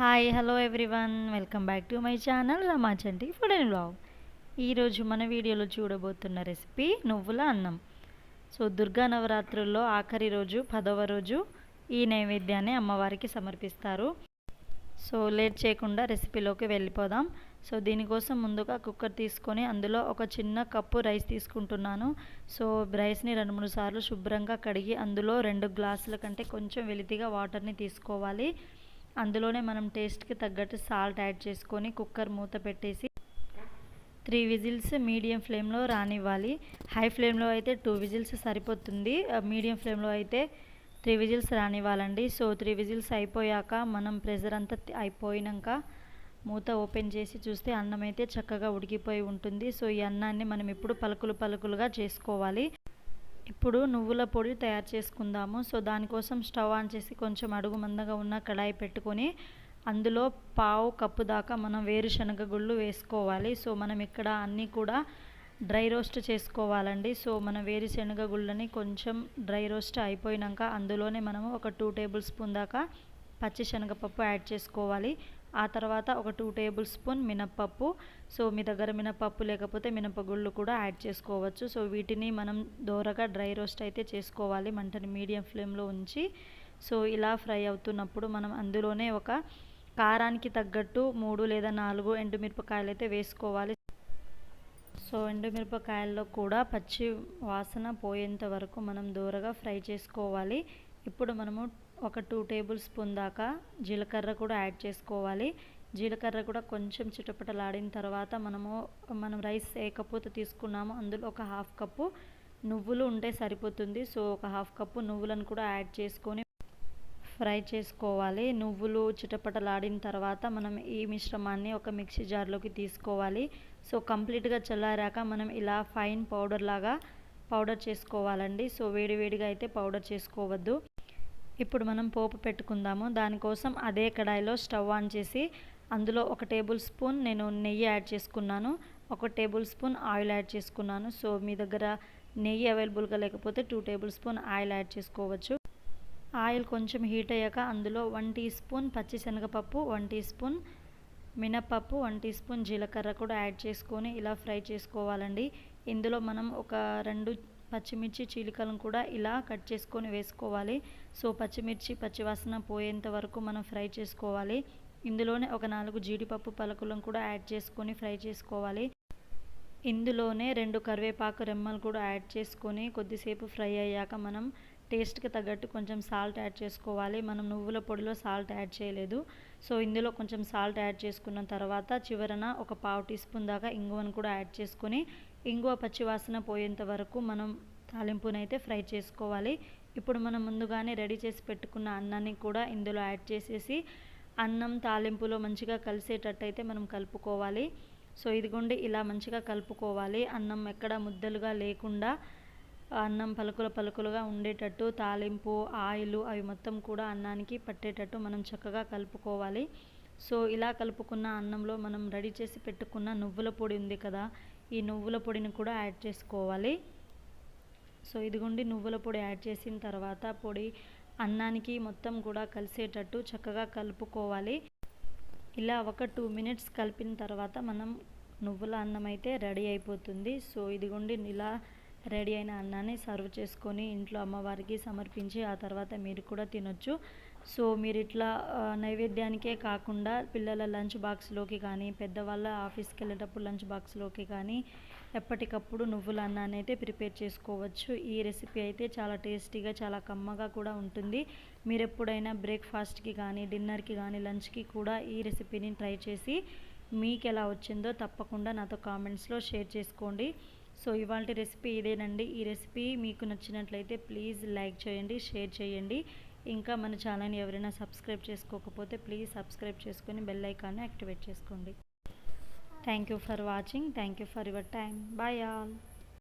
Hi hello everyone welcome back to my channel Ramachanti food and blog ఈరోజు మన వీడియోలో చూడబోతున్న recipe నువ్వుల అన్నం. సో దుర్గా నవరాత్రుల్లో ఆఖరి రోజు పదవ రోజు ఈ నైవేద్యాన్ని అమ్మవారికి సమర్పిస్తారు. సో లేట్ చేయకుండా రెసిపీలోకి వెళ్ళిపోదాం. సో దీనికోసం ముందుగా కుక్కర్ తీసుకొని అందులో ఒక చిన్న కప్పు రైస్ తీసుకుంటున్నాను. సో రైస్ని రెండు మూడు సార్లు శుభ్రంగా కడిగి అందులో రెండు గ్లాసుల కంటే కొంచెం వెలితిగా వాటర్ని తీసుకోవాలి. అందులోనే మనం టేస్ట్కి తగ్గట్టు సాల్ట్ యాడ్ చేసుకొని కుక్కర్ మూత పెట్టేసి త్రీ విజిల్స్ మీడియం ఫ్లేమ్లో రానివ్వాలి. హై ఫ్లేమ్లో అయితే టూ విజిల్స్ సరిపోతుంది. మీడియం ఫ్లేమ్లో అయితే త్రీ విజిల్స్ రానివ్వాలండి. సో త్రీ విజిల్స్ అయిపోయాక మనం ప్రెజర్ అంతా అయిపోయినాక మూత ఓపెన్ చేసి చూస్తే అన్నం అయితే చక్కగా ఉడికిపోయి ఉంటుంది. సో ఈ అన్నాన్ని మనం ఇప్పుడు పలుకులు పలుకులుగా చేసుకోవాలి. ఇప్పుడు నువ్వుల పొడి తయారు చేసుకుందాము. సో దానికోసం స్టవ్ ఆన్ చేసి కొంచెం అడుగు మందగా ఉన్న కడాయి పెట్టుకొని అందులో పావు కప్పు దాకా మనం వేరుశనగ గుళ్ళు వేసుకోవాలి. సో మనం ఇక్కడ అన్నీ కూడా డ్రై రోస్ట్ చేసుకోవాలండి. సో మన వేరుశనగ గుళ్ళని కొంచెం డ్రై రోస్ట్ అయిపోయినాక అందులోనే మనము ఒక టూ టేబుల్ స్పూన్ దాకా పచ్చి శనగపప్పు యాడ్ చేసుకోవాలి. ఆ తర్వాత ఒక టూ టేబుల్ స్పూన్ మినప్పప్పు. సో మీ దగ్గర మినపప్పు లేకపోతే మినపగుళ్ళు కూడా యాడ్ చేసుకోవచ్చు. సో వీటిని మనం దోరగా డ్రై రోస్ట్ అయితే చేసుకోవాలి. మంటని మీడియం ఫ్లేమ్లో ఉంచి. సో ఇలా ఫ్రై అవుతున్నప్పుడు మనం అందులోనే ఒక కారానికి తగ్గట్టు మూడు లేదా నాలుగు ఎండుమిరపకాయలు అయితే వేసుకోవాలి. సో ఎండుమిరపకాయల్లో కూడా పచ్చి వాసన పోయేంత వరకు మనం దూరగా ఫ్రై చేసుకోవాలి. ఇప్పుడు మనము ఒక టూ టేబుల్ స్పూన్ దాకా జీలకర్ర కూడా యాడ్ చేసుకోవాలి. జీలకర్ర కూడా కొంచెం చిటపటలాడిన తర్వాత మనము మనం రైస్ ఏ తీసుకున్నాము అందులో ఒక హాఫ్ కప్పు నువ్వులు ఉంటే సరిపోతుంది. సో ఒక హాఫ్ కప్పు నువ్వులను కూడా యాడ్ చేసుకొని ఫ్రై చేసుకోవాలి. నువ్వులు చిటపటలాడిన తర్వాత మనం ఈ మిశ్రమాన్ని ఒక మిక్సీ జార్లోకి తీసుకోవాలి. సో కంప్లీట్గా చల్లారాక మనం ఇలా ఫైన్ పౌడర్ లాగా పౌడర్ చేసుకోవాలండి. సో వేడివేడిగా అయితే పౌడర్ చేసుకోవద్దు. ఇప్పుడు మనం పోపు పెట్టుకుందాము. దానికోసం అదే కడాయిలో స్టవ్ ఆన్ చేసి అందులో ఒక టేబుల్ స్పూన్ నేను నెయ్యి యాడ్ చేసుకున్నాను. ఒక టేబుల్ స్పూన్ ఆయిల్ యాడ్ చేసుకున్నాను. సో మీ దగ్గర నెయ్యి అవైలబుల్గా లేకపోతే two tablespoon oil add చేసుకోవచ్చు. ఆయిల్ కొంచెం హీట్ అయ్యాక అందులో వన్ టీ స్పూన్ పచ్చిశనగపప్పు వన్ టీ స్పూన్ మినపప్పు వన్ టీ స్పూన్ జీలకర్ర కూడా యాడ్ చేసుకొని ఇలా ఫ్రై చేసుకోవాలండి. ఇందులో మనం ఒక రెండు పచ్చిమిర్చి చీలికలను కూడా ఇలా కట్ చేసుకొని వేసుకోవాలి. సో పచ్చిమిర్చి పచ్చివాసన పోయేంత వరకు మనం ఫ్రై చేసుకోవాలి. ఇందులోనే ఒక నాలుగు జీడిపప్పు పలకులను కూడా యాడ్ చేసుకొని ఫ్రై చేసుకోవాలి. ఇందులోనే రెండు కరివేపాకు రెమ్మలు కూడా యాడ్ చేసుకొని కొద్దిసేపు ఫ్రై అయ్యాక మనం టేస్ట్కి తగ్గట్టు కొంచెం సాల్ట్ యాడ్ చేసుకోవాలి. మనం నువ్వుల పొడిలో సాల్ట్ యాడ్ చేయలేదు. సో ఇందులో కొంచెం సాల్ట్ యాడ్ చేసుకున్న తర్వాత చివరన ఒక పావు టీ స్పూన్ దాకా ఇంగువను కూడా యాడ్ చేసుకొని ఇంగువ పచ్చివాసన పోయేంత వరకు మనం తాలింపునైతే ఫ్రై చేసుకోవాలి. ఇప్పుడు మనం ముందుగానే రెడీ చేసి పెట్టుకున్న అన్నాన్ని కూడా ఇందులో యాడ్ చేసేసి అన్నం తాలింపులో మంచిగా కలిసేటట్టయితే మనం కలుపుకోవాలి. సో ఇదిగోండి ఇలా మంచిగా కలుపుకోవాలి. అన్నం ఎక్కడ ముద్దలుగా లేకుండా అన్నం పలుకుల పలుకులుగా ఉండేటట్టు తాలింపు ఆయిల్ అవి మొత్తం కూడా అన్నానికి పట్టేటట్టు మనం చక్కగా కలుపుకోవాలి. సో ఇలా కలుపుకున్న అన్నంలో మనం రెడీ చేసి పెట్టుకున్న నువ్వుల పొడి ఉంది కదా ఈ నువ్వుల పొడిని కూడా యాడ్ చేసుకోవాలి. సో ఇదిగోండి నువ్వుల పొడి యాడ్ చేసిన తర్వాత పొడి అన్నానికి మొత్తం కూడా కలిసేటట్టు చక్కగా కలుపుకోవాలి. ఇలా ఒక టూ మినిట్స్ కలిపిన తర్వాత మనం నువ్వుల అన్నం అయితే రెడీ అయిపోతుంది. సో ఇదిగోండి ఇలా రెడీ అయిన అన్నాన్ని సర్వ్ చేసుకొని ఇంట్లో అమ్మవారికి సమర్పించి ఆ తర్వాత మీరు కూడా తినొచ్చు. సో మీరు ఇట్లా నైవేద్యానికే కాకుండా పిల్లల లంచ్ బాక్స్లోకి కానీ పెద్దవాళ్ళ ఆఫీస్కి వెళ్ళేటప్పుడు లంచ్ బాక్స్లోకి కానీ ఎప్పటికప్పుడు నువ్వుల అన్నాన్ని అయితే ప్రిపేర్ చేసుకోవచ్చు. ఈ రెసిపీ అయితే చాలా టేస్టీగా చాలా కమ్మగా కూడా ఉంటుంది. మీరు ఎప్పుడైనా బ్రేక్ఫాస్ట్కి కానీ డిన్నర్కి కానీ లంచ్కి కూడా ఈ రెసిపీని ట్రై చేసి మీకు ఎలా వచ్చిందో తప్పకుండా నాతో కామెంట్స్లో షేర్ చేసుకోండి. సో ఇవాళ రెసిపీ ఇదేనండి. ఈ రెసిపీ మీకు నచ్చినట్లయితే ప్లీజ్ లైక్ చేయండి షేర్ చేయండి. ఇంకా మన ఛానల్ని ఎవరైనా సబ్స్క్రైబ్ చేసుకోకపోతే ప్లీజ్ సబ్స్క్రైబ్ చేసుకొని బెల్ ఐకాన్ని యాక్టివేట్ చేసుకోండి. Thank you for watching thank you for your time bye all